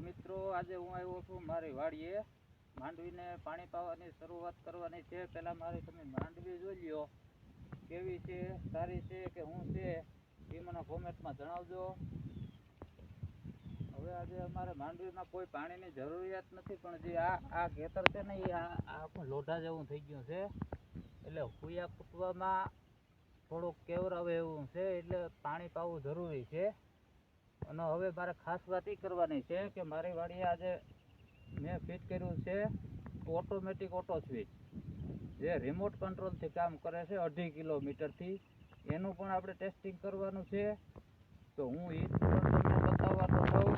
મિત્રો, આજે હું આવ્યો છું મારી વાડીએ. માંડવીને પાણી પાવાની શરૂઆત કરવાની છે. પહેલાં મારી તમે માંડવી જોઈ લ્યો. કેવી છે, સારી છે કે હું છે, એ મને કોમેન્ટમાં જણાવજો. હવે આજે અમારે માંડવીમાં કોઈ પાણીની જરૂરિયાત નથી, પણ જે આ આ ખેતર છે ને, એ આ પણ લોઢા જેવું થઈ ગયું છે. એટલે હુયા કૂટવામાં થોડુંક કેવરાવે એવું છે, એટલે પાણી પાવું જરૂરી છે. અને હવે મારે ખાસ વાત એ કરવાની છે કે મારી વાડીએ આજે મેં ફિટ કર્યું છે ઓટોમેટિક ઓટો સ્વિચ જે રિમોટ કંટ્રોલથી કામ કરે છે અઢી કિલોમીટરથી એનું પણ આપણે ટેસ્ટિંગ કરવાનું છે. તો હું એ બતાવવાનો છું.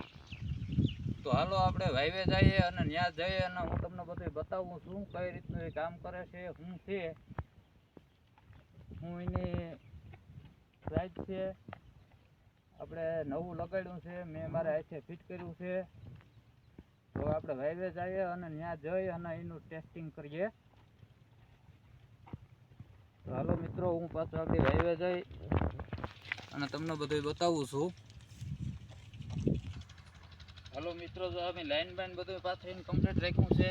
તો હાલો આપણે હાઈવે જઈએ અને ત્યાં જઈએ અને હું તમને બધું બતાવું છું કઈ રીતનું એ કામ કરે છે શું છે. હું એની પ્રાઇસ છે. આપણે નવું લગાડ્યું છે, મેં મારા હાથે ફિટ કર્યું છે. તો આપણે વાઈવે જઈએ અને ત્યાં જઈ અને એનું ટેસ્ટિંગ કરીએ. હાલો મિત્રો, હું પાછો આપણી વાઈવે જઈ અને તમને બધું બતાવું છું. હાલો મિત્રો, જો અમે લાઈન બાઈન બધું પાછું કમ્પ્લીટ રાખ્યું છે.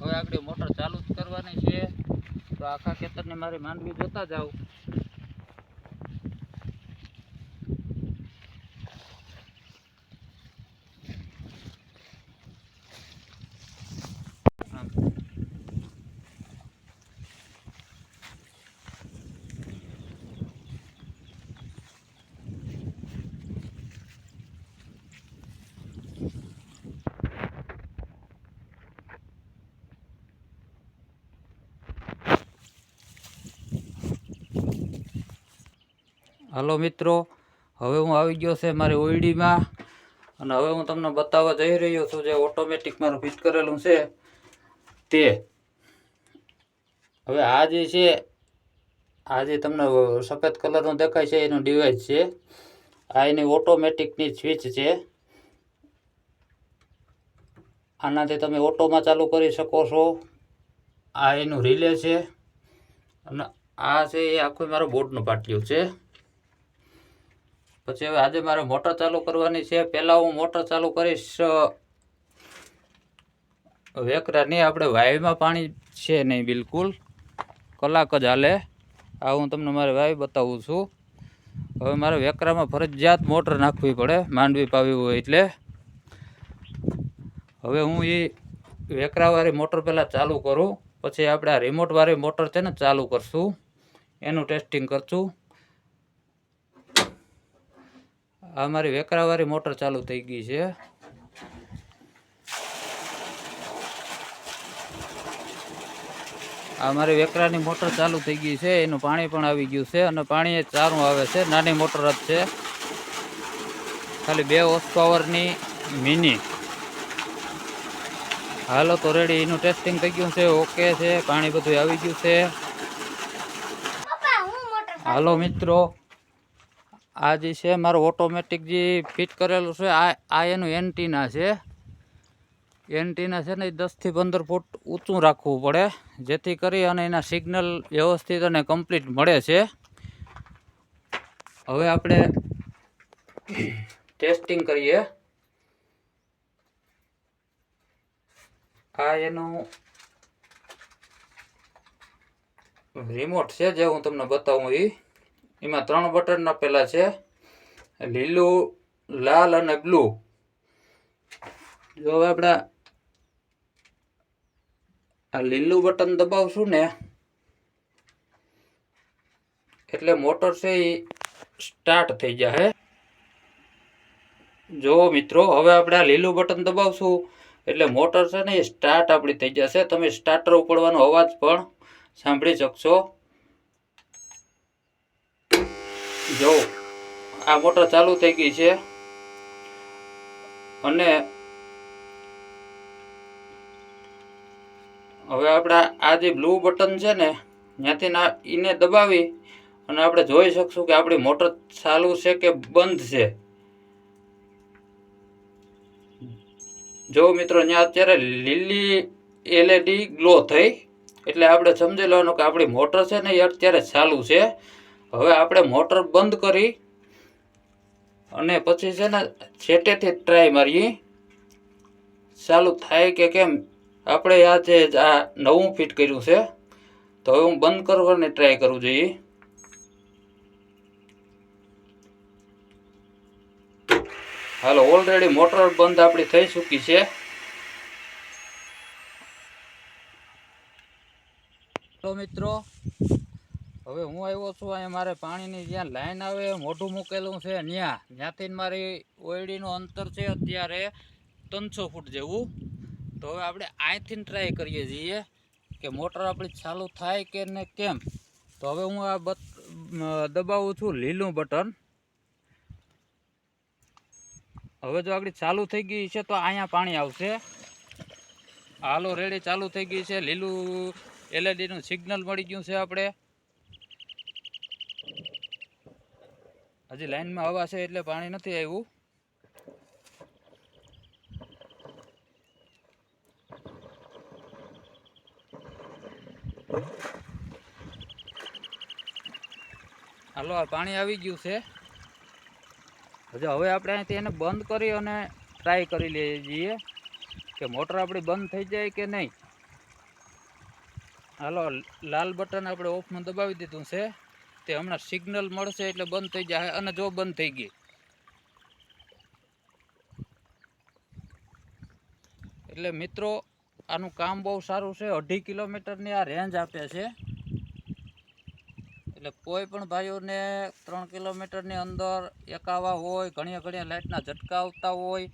હવે આપણે મોટર ચાલુ જ કરવાની છે. તો આખા ખેતરની મારી માંડવી જોતા જાઓ. હાલો મિત્રો, હવે હું આવી ગયો છે મારી ઓઈડીમાં અને હવે હું તમને બતાવવા જઈ રહ્યો છું જે ઓટોમેટિક મારું ફિટ કરેલું છે તે. હવે આ જે છે, આ જે તમને સફેદ કલરનું દેખાય છે, એનું ડિવાઇસ છે. આ એની ઓટોમેટિકની સ્વિચ છે. આનાથી તમે ઓટોમાં ચાલુ કરી શકો છો. આ એનું રિલે છે. અને આ છે એ આખું મારો બોર્ડનું પાટિયું છે. પછી હવે આજે મારે મોટર ચાલુ કરવાની છે. પહેલાં હું મોટર ચાલુ કરીશ વેકરા નહીં, આપણે વાયુમાં પાણી છે નહીં બિલકુલ. કલાક જ હાલે. આ હું તમને મારે વાયુ બતાવું છું. હવે મારે વેકરામાં ફરજિયાત મોટર નાખવી પડે, માંડવી પાવી હોય એટલે. હવે હું એ વેકરાવાળી મોટર પહેલાં ચાલુ કરું. પછી આપણે આ રિમોટવાળી મોટર છે ને, ચાલુ કરશું. એનું ટેસ્ટિંગ કરશું. આ મારી વેકરાવાળી મોટર ચાલુ થઈ ગઈ છે. આ મારી વેકરાની મોટર ચાલુ થઈ ગઈ છે એનું પાણી પણ આવી ગયું છે અને પાણી ચારું આવે છે નાની મોટર જ છે. ખાલી બે હોર્સ પાવરની મિની હાલો તો રેડી એનું ટેસ્ટિંગ થઈ ગયું છે ઓકે છે પાણી બધું આવી ગયું છે. હાલો મિત્રો. આ જે છે, મારો ઓટોમેટિક જે ફિટ કરેલું છે, આ આ એનું એન્ટીના છે. એન્ટીના છે ને, એ દસથી પંદર ફૂટ ઊંચું રાખવું પડે, જેથી કરી અને એના સિગ્નલ વ્યવસ્થિત અને કમ્પ્લીટ મળે છે. હવે આપણે ટેસ્ટિંગ કરીએ. આ એનું રિમોટ છે, જે હું તમને બતાવું એ એમાં ત્રણ બટન આપેલા છે. લીલું, લાલ અને બ્લુ. જો હવે આપણે આ લીલું બટન દબાવશું ને, એટલે મોટર છે એ સ્ટાર્ટ થઈ જશે જો મિત્રો, હવે આપણે આ લીલું બટન દબાવશું, એટલે મોટર છે ને એ સ્ટાર્ટ આપણી થઈ જશે. તમે સ્ટાર્ટર ઉપડવાનો અવાજ પણ સાંભળી શકશો. જો, આ મોટર ચાલુ થઈ ગઈ છે. અને હવે આપણે આ જે બ્લુ બટન છે ને, ત્યાંથી ના એને દબાવી અને આપણે જોઈ શકશું કે આપણી મોટર ચાલુ છે કે બંધ છે. જો મિત્રો ત્યાં અત્યારે લીલી એલઈડી ગ્લો થઈ, એટલે આપણે સમજી લેવાનું કે આપણી મોટર છે ને એ અત્યારે ચાલુ છે. હવે આપણે મોટર બંધ કરી અને પછી છે ને છેટેથી ટ્રાય મારીએ. ચાલુ થાય કે કેમ? આપણે આ જે આ નવું ફિટ કર્યું છે, તો હવે હું બંધ કરવાની ટ્રાય કરવું જોઈએ. હાલો ઓલરેડી મોટર બંધ આપણી થઈ ચૂકી છે. મિત્રો હવે હું આવ્યો છું અહીંયા, મારે પાણીની જ્યાં લાઈન આવે, મોઢું મૂકેલું છે ત્યાં ત્યાંથી મારી ઓયડીનું અંતર છે અત્યારે ત્રણસો ફૂટ જેવું. તો હવે આપણે અહીંથી ટ્રાય કરીએ છીએ કે મોટર આપણી ચાલુ થાય કે ને કેમ. તો હવે હું આ બટ દબાવું છું લીલું બટન. હવે જો આપણી ચાલુ થઈ ગઈ છે તો અહીંયા પાણી આવશે. હાલો, રેડી, ચાલુ થઈ ગઈ છે. લીલું એલઈડીનું સિગ્નલ મળી ગયું છે આપણે. હજી લાઈનમાં હવા છે એટલે પાણી નથી આવ્યું. હાલો, આ પાણી આવી ગયું છે. હજુ હવે આપણે અહીંથી એને બંધ કરી અને ટ્રાય કરી લઈએ છીએ કે મોટર આપણી બંધ થઈ જાય કે નહીં. હાલો, લાલ બટન આપણે ઓફમાં દબાવી દીધું છે. તે હમણાં સિગ્નલ મળશે એટલે બંધ થઈ જાય. અને જો બંધ થઈ ગઈ. એટલે મિત્રો, આનું કામ બહુ સારું છે. અઢી કિલોમીટરની આ રેન્જ આપે છે. એટલે કોઈ પણ ભાઈઓને ત્રણ કિલોમીટરની અંદર એકાવા હોય ઘણી ઘણી લાઇટના ઝટકા આવતા હોય,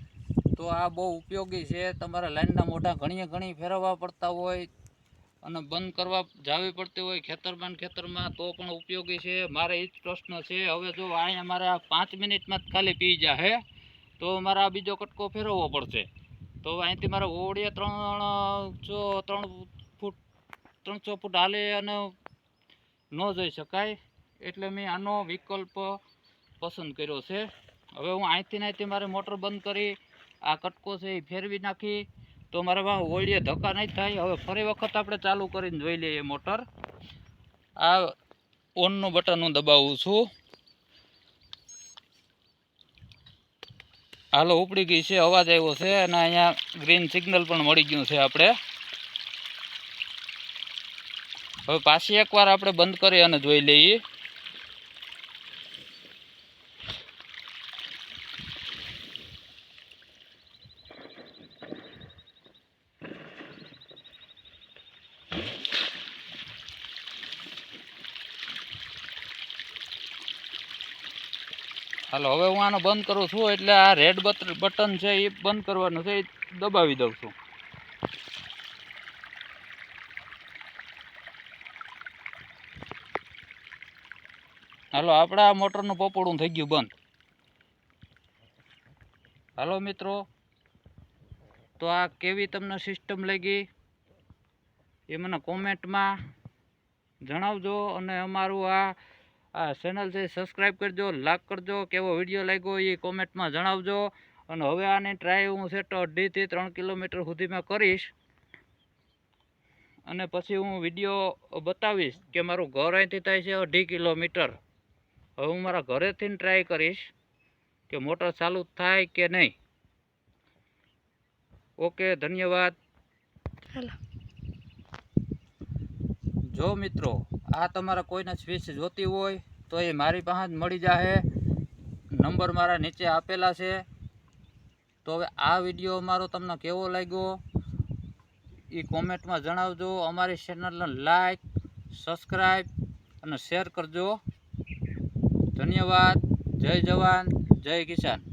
તો આ બહુ ઉપયોગી છે. તમારે લાઇનના મોઢા ઘણી ઘણી ફેરવવા પડતા હોય. અને બંધ કરવા જાવી પડતી હોય ખેતરમાં ખેતરમાં તો પણ ઉપયોગી છે. મારે એ જ પ્રશ્ન છે. હવે જો અહીંયા મારે પાંચ મિનિટમાં જ ખાલી પી જાહે તો મારે આ બીજો કટકો ફેરવવો પડશે. તો અહીંથી મારે ઓળીએ ત્રણ ત્રણસો ત્રણ ફૂટ, ત્રણસો ફૂટ હાલે અને ન જઈ શકાય. એટલે મેં આનો વિકલ્પ પસંદ કર્યો છે. હવે હું અહીંથી ને અહીંથી મારે મોટર બંધ કરી આ કટકો છે એ ફેરવી નાખી. તો મારા વાહ, ઓળીએ ધક્કા નહીં થાય. હવે ફરી વખત આપણે ચાલુ કરીને જોઈ લઈએ મોટર. આ ઓનનું બટન હું દબાવું છું. હાલો, ઉપડી ગઈ છે, અવાજ આવ્યો છે અને અહીંયા ગ્રીન સિગ્નલ પણ મળી ગયું છે આપણે. હવે પાછી એકવાર આપણે બંધ કરી અને જોઈ લઈએ. હાલો, હવે હું આનો બંધ કરું છું, એટલે આ રેડ બટન છે એ બંધ કરવાનું છે, એ દબાવી દઉં છું. હાલો, આપણા મોટરનું પોપડું થઈ ગયું બંધ. હાલો, મિત્રો. તો આ કેવી તમને સિસ્ટમ લાગી? એ મને કોમેન્ટમાં જણાવજો અને અમારું આ આ ચેનલ છે સબસ્ક્રાઈબ કરજો લાઈક કરજો કેવો વીડિયો લાગ્યો એ કોમેન્ટમાં જણાવજો. અને હવે આની ટ્રાય હું છે તો અઢીથી ત્રણ કિલોમીટર સુધીમાં કરીશ. અને પછી હું વીડિયો બતાવીશ કે મારું ઘર અહીંથી થાય છે અઢી કિલોમીટર. હવે હું મારા ઘરેથી ટ્રાય કરીશ કે મોટર ચાલુ થાય કે નહીં. ઓકે ધન્યવાદ. જો મિત્રો આ તમારા કોઈને સ્વીચ જોતી હોય તો એ મારી પાસે જ મળી જશે નંબર મારા નીચે આપેલા છે. તો હવે આ વીડિયો મારો તમને કેવો લાગ્યો? એ કોમેન્ટમાં જણાવજો. અમારી ચેનલને લાઈક, સબસ્ક્રાઈબ અને શેર કરજો. ધન્યવાદ. જય જવાન, જય કિસાન.